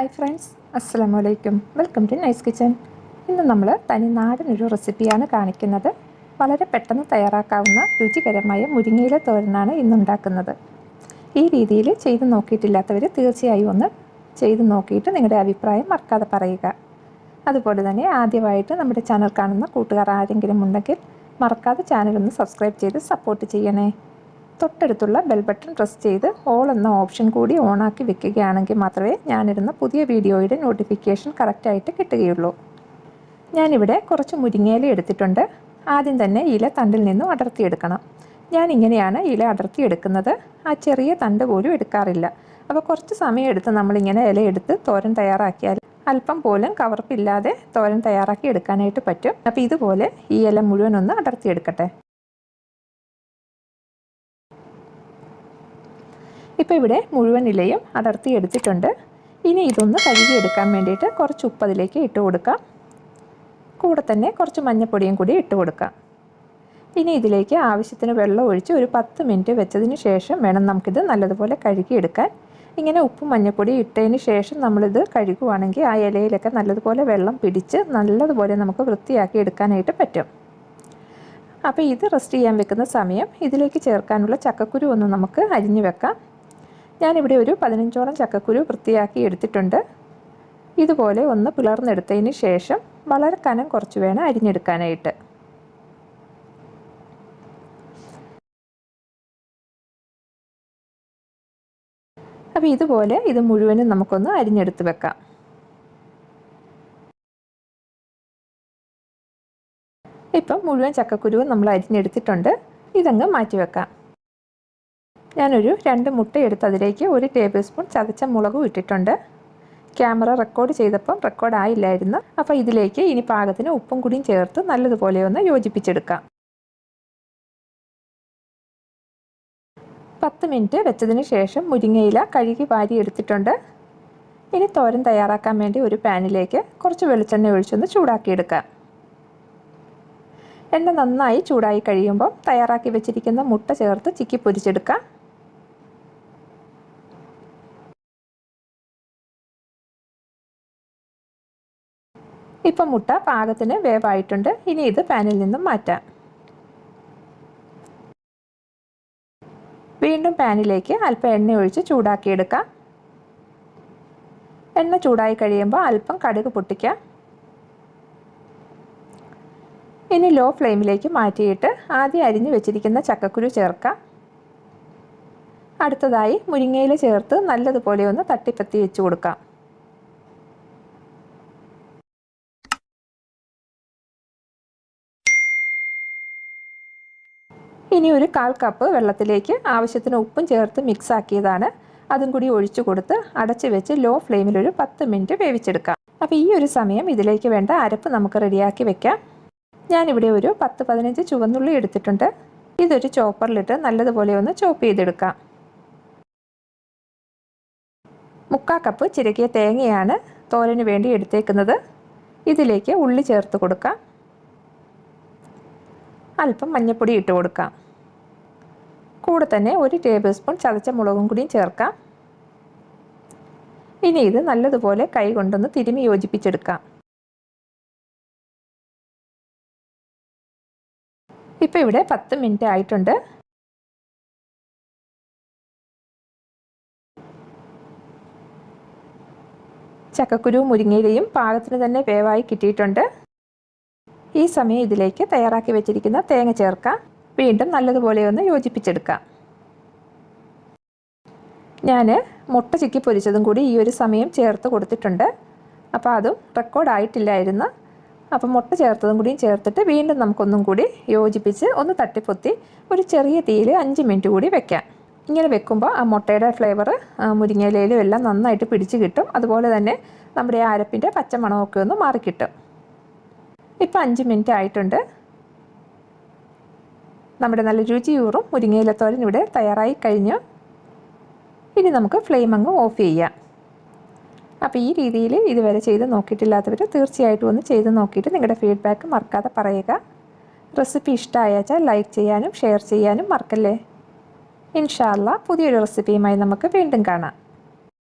Hi friends അസ്സാം വലൈക്കും welcome to nice kitchen ഇന്ന് നമ്മൾ തനി നാടനൊരു റെസിപ്പിയാണ് കാണിക്കുന്നത്. വളരെ പെട്ടെന്ന് തയ്യാറാക്കാവുന്ന രുചികരമായ മുരിങ്ങയില തോരനാണ് ഇന്നുണ്ടാക്കുന്നത് ഈ രീതിയിൽ ചെയ്ത് നോക്കിയിട്ടില്ലാത്തവർ തീർച്ചയായും ഒന്ന് ചെയ്ത് നോക്കിയിട്ട് നിങ്ങളുടെ അഭിപ്രായം മറക്കാതെ പറയുക. അതുപോലെ തന്നെ ആദ്യമായിട്ട് നമ്മുടെ ചാനൽ കാണുന്ന കൂട്ടുകാർ ആരെങ്കിലും ഉണ്ടെങ്കിൽ മറക്കാതെ ചാനൽ ഒന്ന് സബ്സ്ക്രൈബ് ചെയ്ത് സപ്പോർട്ട് ചെയ്യണേ. തൊട്ടടുത്തുള്ള ബെൽ ബട്ടൺ പ്രസ് ചെയ്ത് ഓൾ എന്ന ഓപ്ഷൻ കൂടി ഓണാക്കി വെക്കുകയാണെങ്കിൽ മാത്രമേ ഞാനിരുന്ന പുതിയ വീഡിയോയുടെ നോട്ടിഫിക്കേഷൻ കറക്റ്റായിട്ട് കിട്ടുകയുള്ളൂ. ഞാനിവിടെ കുറച്ച് മുരിങ്ങയില എടുത്തിട്ടുണ്ട്. ആദ്യം തന്നെ ഇല തണ്ടിൽ നിന്നും അടർത്തിയെടുക്കണം. ഞാൻ ഇങ്ങനെയാണ് ഇല അടർത്തിയെടുക്കുന്നത്. ആ ചെറിയ തണ്ട് പോലും എടുക്കാറില്ല. അപ്പോൾ കുറച്ച് സമയം എടുത്ത് നമ്മളിങ്ങനെ ഇല എടുത്ത് തോരൻ തയ്യാറാക്കിയാൽ അല്പം പോലും കവർപ്പില്ലാതെ തോരൻ തയ്യാറാക്കി എടുക്കാനായിട്ട് പറ്റും. അപ്പോൾ ഇതുപോലെ ഈ ഇല മുഴുവൻ ഒന്ന് അടർത്തിയെടുക്കട്ടെ. ഇപ്പോൾ ഇവിടെ മുഴുവൻ ഇലയും അടർത്തി എടുത്തിട്ടുണ്ട്. ഇനി ഇതൊന്ന് കഴുകിയെടുക്കാൻ വേണ്ടിയിട്ട് കുറച്ച് ഉപ്പ് അതിലേക്ക് ഇട്ട് കൊടുക്കാം. കൂടെ തന്നെ കുറച്ച് മഞ്ഞപ്പൊടിയും കൂടി ഇട്ട് കൊടുക്കാം. ഇനി ഇതിലേക്ക് ആവശ്യത്തിന് വെള്ളം ഒഴിച്ച് ഒരു പത്ത് മിനിറ്റ് വെച്ചതിന് ശേഷം വേണം നമുക്കിത് നല്ലതുപോലെ കഴുകിയെടുക്കാൻ ഇങ്ങനെ ഉപ്പും മഞ്ഞപ്പൊടി ഇട്ടതിന് ശേഷം നമ്മളിത് കഴുകുവാണെങ്കിൽ ആ ഇലയിലൊക്കെ നല്ലതുപോലെ വെള്ളം പിടിച്ച് നല്ലതുപോലെ നമുക്ക് വൃത്തിയാക്കി എടുക്കാനായിട്ട് പറ്റും. അപ്പോൾ ഇത് റെസ്റ്റ് ചെയ്യാൻ വെക്കുന്ന സമയം ഇതിലേക്ക് ചേർക്കാനുള്ള ചക്കക്കുരു ഒന്ന് നമുക്ക് അരിഞ്ഞു വെക്കാം. ഞാനിവിടെ ഒരു പതിനഞ്ചോളം ചക്കക്കുരു വൃത്തിയാക്കി എടുത്തിട്ടുണ്ട്. ഇതുപോലെ ഒന്ന് പിളർന്നെടുത്തതിന് ശേഷം വളരെ കനം കുറച്ച് വേണം അരിഞ്ഞെടുക്കാനായിട്ട്. അപ്പോൾ ഇതുപോലെ ഇത് മുഴുവനും നമുക്കൊന്ന് അരിഞ്ഞെടുത്ത് വെക്കാം. ഇപ്പം മുഴുവൻ ചക്കക്കുരുവും നമ്മൾ അരിഞ്ഞെടുത്തിട്ടുണ്ട്. ഇതങ്ങ് മാറ്റി വെക്കാം. ഞാനൊരു രണ്ട് മുട്ട എടുത്ത് അതിലേക്ക് ഒരു ടേബിൾ സ്പൂൺ ചതച്ച മുളകും ഇട്ടിട്ടുണ്ട്. ക്യാമറ റെക്കോർഡ് ചെയ്തപ്പം റെക്കോർഡ് ആയില്ലായിരുന്നു. അപ്പോൾ ഇതിലേക്ക് ഇനി പാകത്തിന് ഉപ്പും കൂടിയും ചേർത്ത് നല്ലതുപോലെ ഒന്ന് യോജിപ്പിച്ചെടുക്കാം. പത്ത് മിനിറ്റ് വെച്ചതിന് ശേഷം മുരിങ്ങയില കഴുകി വാരി എടുത്തിട്ടുണ്ട്. ഇനി തോരൻ തയ്യാറാക്കാൻ വേണ്ടി ഒരു പാനിലേക്ക് കുറച്ച് വെളിച്ചെണ്ണ ഒഴിച്ചൊന്ന് ചൂടാക്കിയെടുക്കാം. എണ്ണ നന്നായി ചൂടായി കഴിയുമ്പോൾ തയ്യാറാക്കി വെച്ചിരിക്കുന്ന മുട്ട ചേർത്ത് ചിക്കി പൊരിച്ചെടുക്കാം. ഇപ്പം മുട്ട പാകത്തിന് വേവായിട്ടുണ്ട്. ഇനി ഇത് പാനിൽ നിന്നും മാറ്റാം. വീണ്ടും പാനിലേക്ക് അല്പം എണ്ണ ഒഴിച്ച് ചൂടാക്കിയെടുക്കാം. എണ്ണ ചൂടായി കഴിയുമ്പോൾ അല്പം കടുക് പൊട്ടിക്കാം. ഇനി ലോ ഫ്ലെയിമിലേക്ക് മാറ്റിയിട്ട് ആദ്യം അരിഞ്ഞു വെച്ചിരിക്കുന്ന ചക്കക്കുരു ചേർക്കാം. അടുത്തതായി മുരിങ്ങയില ചേർത്ത് നല്ലതുപോലെ ഒന്ന് തട്ടിപ്പത്തി വെച്ച് കൊടുക്കാം. ഇനി ഒരു കാൽ കപ്പ് വെള്ളത്തിലേക്ക് ആവശ്യത്തിന് ഉപ്പും ചേർത്ത് മിക്സ് ആക്കിയതാണ്. അതും കൂടി ഒഴിച്ചു കൊടുത്ത് അടച്ചു വെച്ച് ലോ ഫ്ലെയിമിൽ ഒരു പത്ത് മിനിറ്റ് വേവിച്ചെടുക്കാം. അപ്പോൾ ഈ ഒരു സമയം ഇതിലേക്ക് വേണ്ട അരപ്പ് നമുക്ക് റെഡിയാക്കി വെക്കാം. ഞാനിവിടെ ഒരു പത്ത് പതിനഞ്ച് ചുവന്നുള്ളി എടുത്തിട്ടുണ്ട്. ഇതൊരു ചോപ്പറിലിട്ട് നല്ലതുപോലെ ഒന്ന് ചോപ്പ് ചെയ്തെടുക്കാം. മുക്കാ കപ്പ് ചിരകിയ തേങ്ങയാണ് തോരന് വേണ്ടി എടുത്തേക്കുന്നത്. ഇതിലേക്ക് ഉള്ളി ചേർത്ത് കൊടുക്കാം. അല്പം മഞ്ഞൾപ്പൊടി ഇട്ട് കൊടുക്കാം. കൂടെ തന്നെ ഒരു ടേബിൾ സ്പൂൺ ചതച്ച മുളകും കൂടിയും ചേർക്കാം. ഇനി ഇത് നല്ലതുപോലെ കൈ കൊണ്ടൊന്ന് തിരുമി യോജിപ്പിച്ചെടുക്കാം. ഇപ്പോൾ ഇവിടെ പത്ത് മിനിറ്റ് ആയിട്ടുണ്ട്. ചക്കക്കുരു മുരിങ്ങയിലയും പാകത്തിന് തന്നെ വേവായി കിട്ടിയിട്ടുണ്ട്. ഈ സമയം ഇതിലേക്ക് തയ്യാറാക്കി വെച്ചിരിക്കുന്ന തേങ്ങ ചേർക്കാം. വീണ്ടും നല്ലതുപോലെ ഒന്ന് യോജിപ്പിച്ചെടുക്കാം. ഞാൻ മുട്ട ചിക്കി പൊരിച്ചതും കൂടി ഈ ഒരു സമയം ചേർത്ത് കൊടുത്തിട്ടുണ്ട്. അപ്പോൾ അതും റെക്കോർഡ് ആയിട്ടില്ലായിരുന്നു അപ്പോൾ മുട്ട ചേർത്തതും കൂടിയും ചേർത്തിട്ട് വീണ്ടും നമുക്കൊന്നും കൂടി യോജിപ്പിച്ച് ഒന്ന് തട്ടിപ്പൊത്തി ഒരു ചെറിയ തീയിൽ അഞ്ച് മിനിറ്റ് കൂടി വെക്കാം. ഇങ്ങനെ വെക്കുമ്പോൾ ആ മുട്ടയുടെ ഫ്ലേവർ മുരിങ്ങയിലയിലും എല്ലാം നന്നായിട്ട് പിടിച്ച് കിട്ടും. അതുപോലെ തന്നെ നമ്മുടെ ആരപ്പിന്റെ പച്ചമണമൊക്കെ ഒന്ന് മാറിക്കിട്ടും. ഇപ്പോൾ അഞ്ച് മിനിറ്റ് ആയിട്ടുണ്ട്. നമ്മുടെ നല്ല രുചിയൂറും മുരിങ്ങയിലത്തോരൻ ഇവിടെ തയ്യാറായി കഴിഞ്ഞു. ഇനി നമുക്ക് ഫ്ലെയിം അങ്ങ് ഓഫ് ചെയ്യാം. അപ്പോൾ ഈ രീതിയിൽ ഇതുവരെ ചെയ്ത് നോക്കിയിട്ടില്ലാത്തവർ തീർച്ചയായിട്ടും ഒന്ന് ചെയ്ത് നോക്കിയിട്ട് നിങ്ങളുടെ ഫീഡ്ബാക്ക് മറക്കാതെ പറയുക. റെസിപ്പി ഇഷ്ടമായാച്ചാൽ ലൈക്ക് ചെയ്യാനും ഷെയർ ചെയ്യാനും മറക്കല്ലേ? ഇൻഷാല്ല പുതിയൊരു റെസിപ്പിയുമായി നമുക്ക് വീണ്ടും കാണാം.